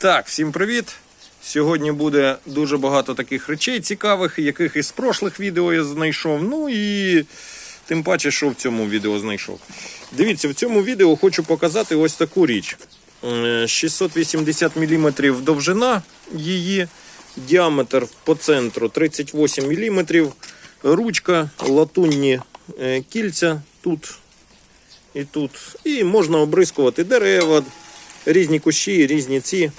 Так, всім привіт! Сьогодні буде дуже багато таких речей цікавих, яких із прошлих відео я знайшов. Ну і тим паче, що в цьому відео знайшов. Дивіться, в цьому відео хочу показати ось таку річ. Е, 680 мм довжина її, діаметр по центру 38 мм, ручка, латунні е, кільця тут і тут. І можна обрискувати дерева, різні кущі, різні ці.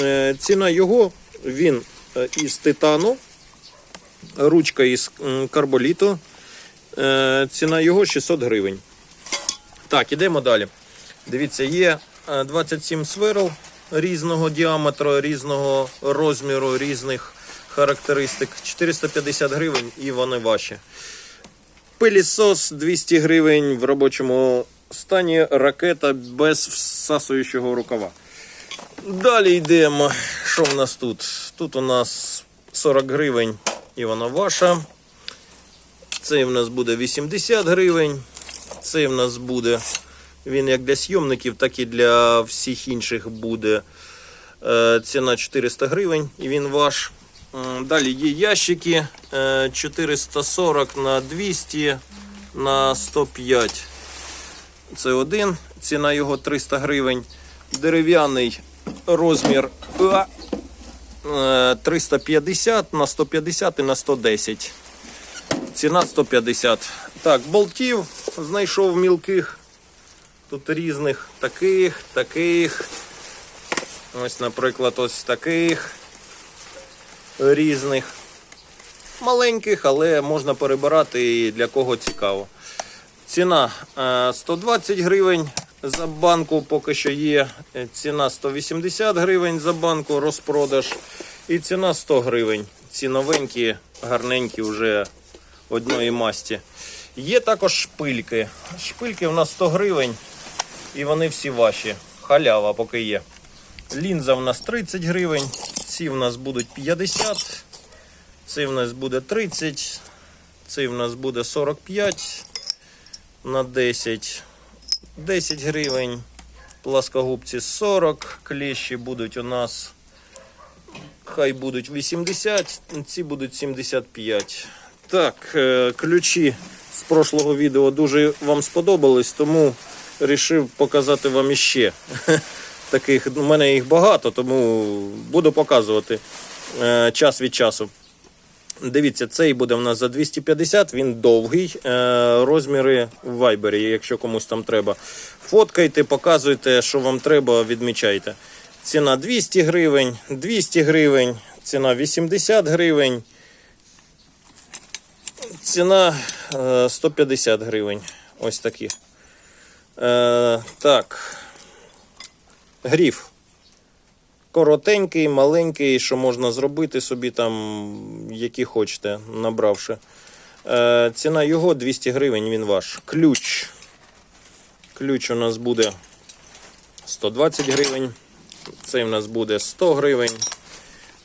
Е, Ціна його він е, із титану, ручка із карболіту. Е, Ціна його 600 гривень. Так, ідемо далі. Дивіться, є е, 27 сверл різного діаметру, різного розміру, різних характеристик. 450 гривень і вони ваші. Пилісос 200 гривень в робочому стані, ракета без всасуючого рукава. Далі йдемо. Що в нас тут? Тут у нас 40 гривень і вона ваша. Цей в нас буде 80 гривень. Цей в нас буде. Він як для зйомників, так і для всіх інших буде. Е, Ціна 400 гривень і він ваш. Далі є ящики е, 440 на 200 на 105. Це один. Ціна його 300 гривень. Дерев'яний розмір е, 350 на 150 і на 110. Ціна 150. Так, болтів знайшов мілких. Тут різних таких, таких. Ось, наприклад, ось таких різних. Маленьких, але можна перебирати і для кого цікаво. Ціна е, 120 гривень за банку, поки що є. Е, Ціна 180 гривень за банку, розпродаж. І ціна 100 гривень. Ці новенькі, гарненькі вже одної масті. Є також шпильки. Шпильки у нас 100 гривень. І вони всі ваші. Халява поки є. Лінза в нас 30 гривень. Ці в нас будуть 50. Цей в нас буде 30. Цей в нас буде 45 на 10. 10 гривень. Пласкогубці 40. Клещі будуть у нас. Хай будуть 80, ці будуть 75. Так, е, ключі з прошлого відео дуже вам сподобались, тому вирішив показати вам іще. Таких, у мене їх багато, тому буду показувати е, час від часу. Дивіться, цей буде в нас за 250, він довгий. Е, розміри в вайбері, якщо комусь там треба. Фоткайте, показуйте, що вам треба, відмічайте. Ціна 200 гривень, 200 гривень, ціна 80 гривень. Ціна е, 150 гривень. Ось такі. Е, так. Гріф. Коротенький, маленький, що можна зробити собі там, які хочете, набравши. Е, ціна його 200 гривень, він ваш. Ключ. Ключ у нас буде 120 гривень. Цей у нас буде 100 гривень.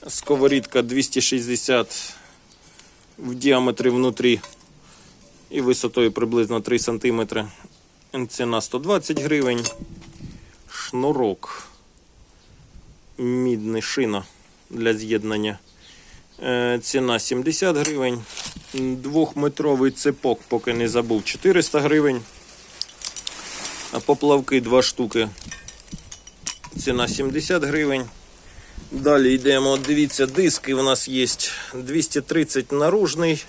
Сковорідка 260 в діаметрі внутрі і висотою приблизно 3 см. Ціна 120 гривень. Шнурок. Мідний шина для з'єднання. Е, Ціна 70 гривень. Двохметровий цепок, поки не забув, 400 гривень. А поплавки 2 штуки. Ціна 70 гривень. Далі йдемо. Дивіться, диски у нас є 230 наружний,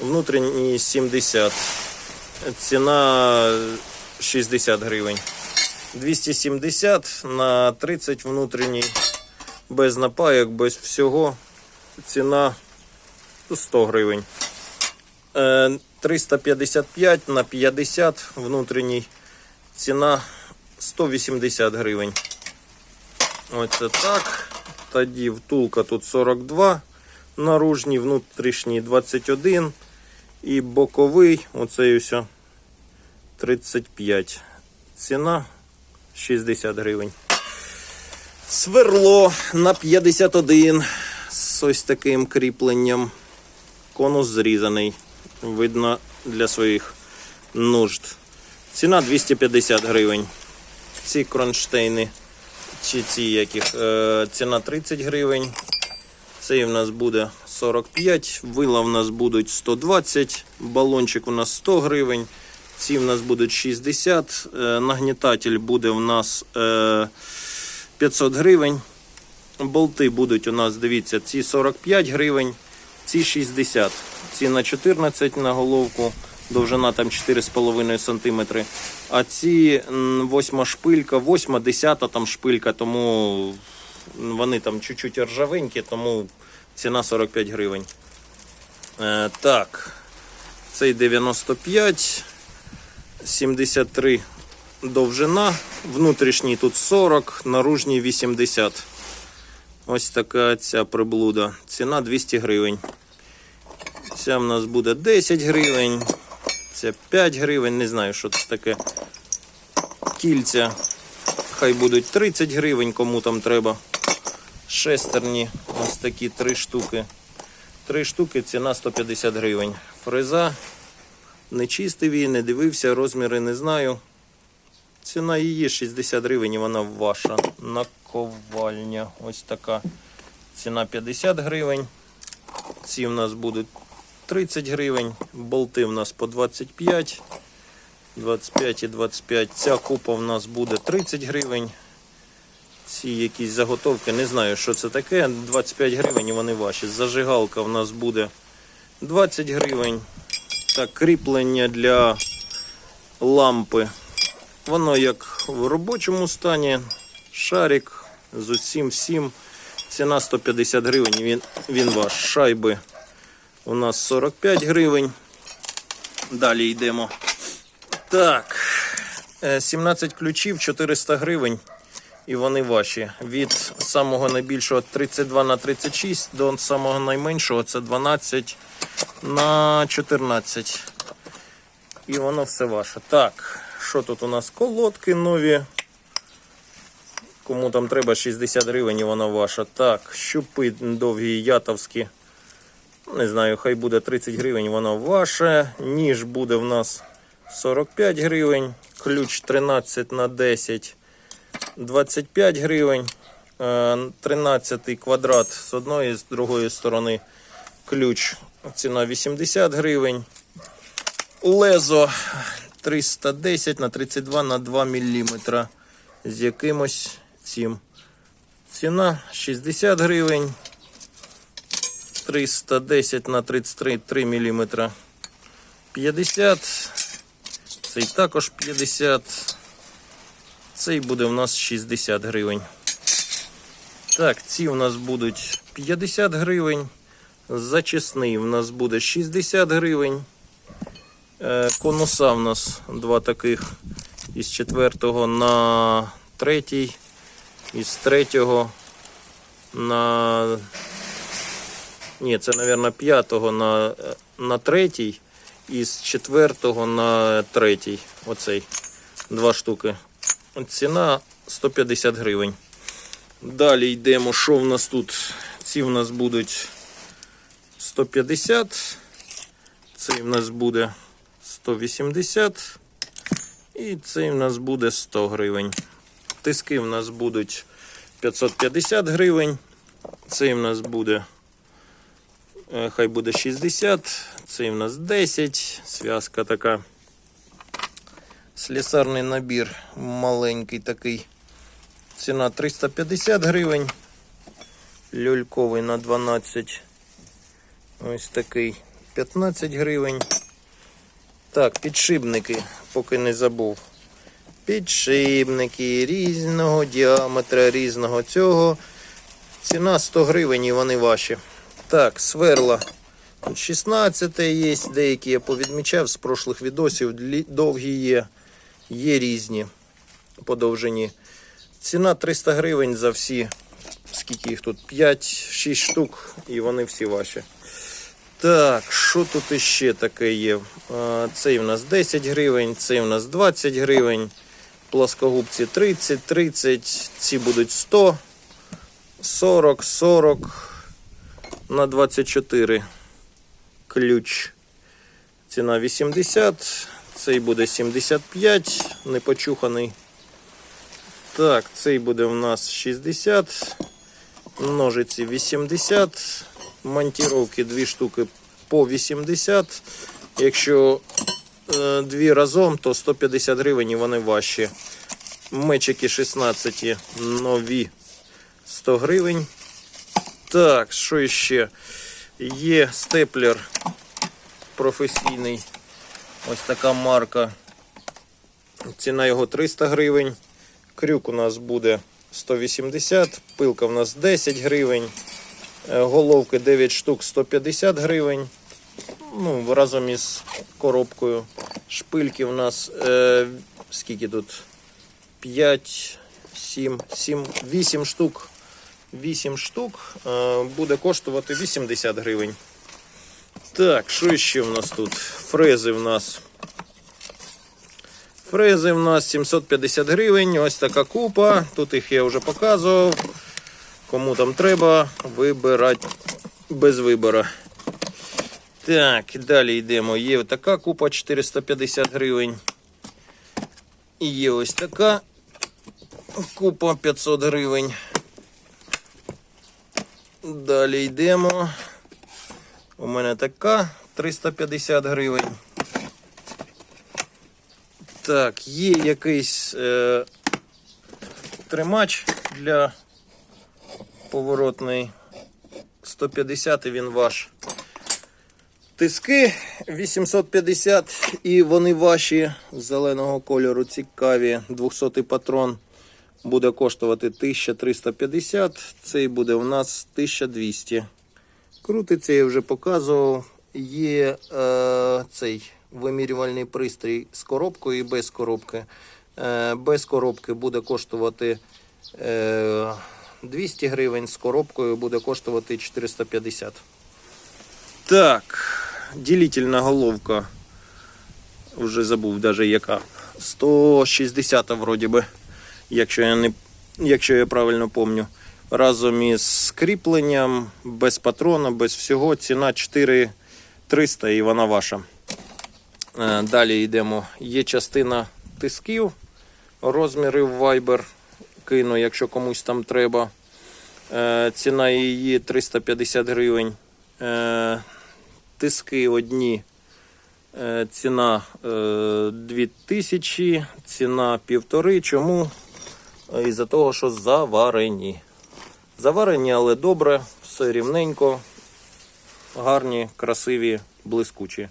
внутрішній 70. Ціна 60 гривень. 270 на 30 внутрішній, без напайок, без всього. Ціна 100 гривень. Е, 355 на 50 внутрішній. Ціна 180 гривень. Оце так. Тоді втулка тут 42, наружній, внутрішній 21 і боковий, оцей ось 35. Ціна 60 гривень. Сверло на 51 з ось таким кріпленням. Конус зрізаний. Видно для своїх нужд. Ціна 250 гривень. Ці кронштейни чи ці яких. Е, ціна 30 гривень. Цей в нас буде 45, вила в нас будуть 120, балончик у нас 100 гривень. Ці в нас будуть 60, е, нагнітатель буде в нас е, 500 гривень. Болти будуть у нас, дивіться, ці 45 гривень, ці 60. Ці на 14 на головку, довжина там 4,5 см. А ці м, восьма шпилька, восьма, десята там шпилька, тому вони там чуть-чуть ржавенькі, тому ціна 45 гривень. Е, так, цей 95, 73 довжина, внутрішній тут 40, наружній 80. Ось така ця приблуда. Ціна 200 гривень. Ця в нас буде 10 гривень. Ця 5 гривень. Не знаю, що це таке. Кільця. Хай будуть 30 гривень, кому там треба. Шестерні. Ось такі 3 штуки. 3 штуки, ціна 150 гривень. Фреза. Не чистив її, не дивився, розміри не знаю. Ціна її 60 гривень вона ваша. Наковальня. Ось така. Ціна 50 гривень. Ці в нас будуть 30 гривень. Болти в нас по 25. 25 і 25. Ця купа в нас буде 30 гривень. Ці якісь заготовки, не знаю, що це таке. 25 гривень вони ваші. Зажигалка в нас буде 20 гривень. Так, кріплення для лампи. Воно як в робочому стані. Шарик з усім всім. Ціна 150 гривень. Він, він ваш. Шайби у нас 45 гривень. Далі йдемо. Так. е, 17 ключів 400 гривень. І вони ваші. Від самого найбільшого 32 на 36 до самого найменшого це 12 на 14. І воно все ваше. Так, що тут у нас? Колодки нові. Кому там треба 60 гривень, і вона ваша. Так, щупи довгі ятовські. Не знаю, хай буде 30 гривень, воно ваше. Ніж буде в нас 45 гривень. Ключ 13 на 10. 25 гривень. Е, 13 квадрат з одної, з другої сторони. Ключ. Ціна 80 гривень. Лезо 310 на 32 на 2 мм. З якимось цим. Ціна 60 гривень. 310 на 33 3 мм. 50. Цей також 50. Цей буде у нас 60 гривень. Так, ці у нас будуть 50 гривень. Зачисний у нас буде 60 гривень. Е, Конуса у нас два таких. Із четвертого на третій. Із третього на. Ні, це, мабуть, п'ятого на, на третій. Із четвертого на третій. Оцей. Два штуки. Ціна 150 гривень. Далі йдемо. Що в нас тут? Ці в нас будуть 150. Цей в нас буде 180. І цей в нас буде 100 гривень. Тиски в нас будуть 550 гривень. Цей в нас буде. е, Хай буде 60. Цей в нас 10. Зв'язка така. Слісарний набір маленький такий. Ціна 350 гривень. Люльковий на 12. Ось такий 15 гривень. Так, підшипники, поки не забув. Підшипники різного діаметра, різного цього. Ціна 100 гривень і вони ваші. Так, сверла. Тут 16 є, деякі я повідмічав з прошлих відосів. Довгі є, є різні по довжині. Ціна 300 гривень за всі. Скільки їх тут? 5-6 штук, і вони всі ваші. Так, що тут іще таке є? Цей в нас 10 гривень, цей в нас 20 гривень. Плоскогубці 30, 30, ці будуть 100, 40, 40 на 24 ключ. Ціна 80, цей буде 75, непочуханий. Так, цей буде у нас 60, ножиці 80, монтіровки 2 штуки по 80. Якщо е, дві разом, то 150 гривень і вони важчі. Мечики 16 нові 100 гривень. Так, що ще? Є степлер професійний. Ось така марка. Ціна його 300 гривень. Крюк у нас буде 180, пилка у нас 10 гривень. Е, Головки 9 штук 150 гривень. Ну, разом із коробкою. Шпильки у нас е, скільки тут? 5, 7, 7, 8 штук. 8 штук е, буде коштувати 80 гривень. Так, що ще в нас тут? Фрези в нас. Фрези в нас 750 гривень. Ось така купа. Тут їх я вже показував. Кому там треба, вибирати без вибору. Так, далі йдемо. Є така купа 450 гривень. І є ось така купа 500 гривень. Далі йдемо. У мене така 350 гривень. Так, є якийсь е, тримач для поворотний. 150 і він ваш. Тиски 850 і вони ваші зеленого кольору цікаві. 200 патрон буде коштувати 1350, цей буде у нас 1200. Крутиться, я вже показував. Є е, цей вимірювальний пристрій з коробкою і без коробки. Е, без коробки буде коштувати е, 200 гривень, з коробкою буде коштувати 450. Так, ділительна головка. Вже забув даже яка. 160 вроді би, якщо я не якщо я правильно пам'ятаю. Разом із кріпленням, без патрона, без всього. Ціна 4300 і вона ваша. Е, Далі йдемо. Є частина тисків, розміри в Viber. Кину, якщо комусь там треба. Е, Ціна її 350 гривень. Е, Тиски одні. Е, Ціна е, 2000, ціна півтори. Чому? Із-за того, що заварені. Заварені, але добре, все рівненько, гарні, красиві, блискучі.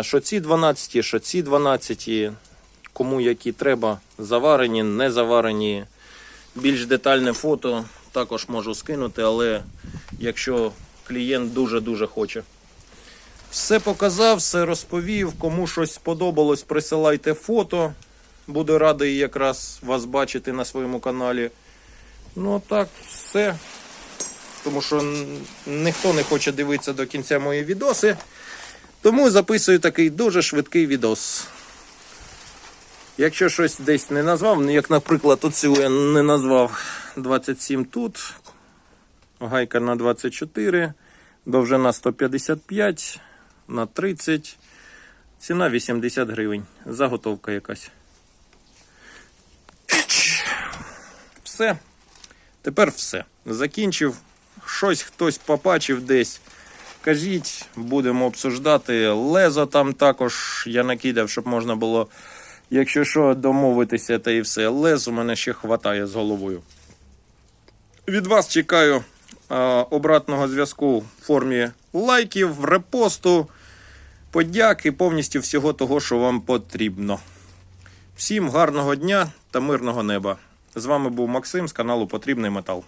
Що ці 12, що ці 12, кому які треба, заварені, не заварені. Більш детальне фото також можу скинути, але якщо клієнт дуже-дуже хоче. Все показав, все розповів. Кому щось сподобалось, присилайте фото. Буду радий якраз вас бачити на своєму каналі. Ну так, все. Тому що ніхто не хоче дивитися до кінця мої відоси. Тому записую такий дуже швидкий відос. Якщо щось десь не назвав, ну, як, наприклад, оцю я не назвав 27 тут, гайка на 24, довжина 155 на 30, ціна 80 гривень. Заготовка якась. Все. Тепер все. Закінчив. Щось хтось побачив десь. Кажіть, будемо обсуждати. Лезо там також я накидав, щоб можна було, якщо що, домовитися та і все. Лез у мене ще хватає з головою. Від вас чекаю а, обратного зв'язку в формі лайків, репосту, подяки, повністю всього того, що вам потрібно. Всім гарного дня та мирного неба. З вами був Максим з каналу Потрібний Метал.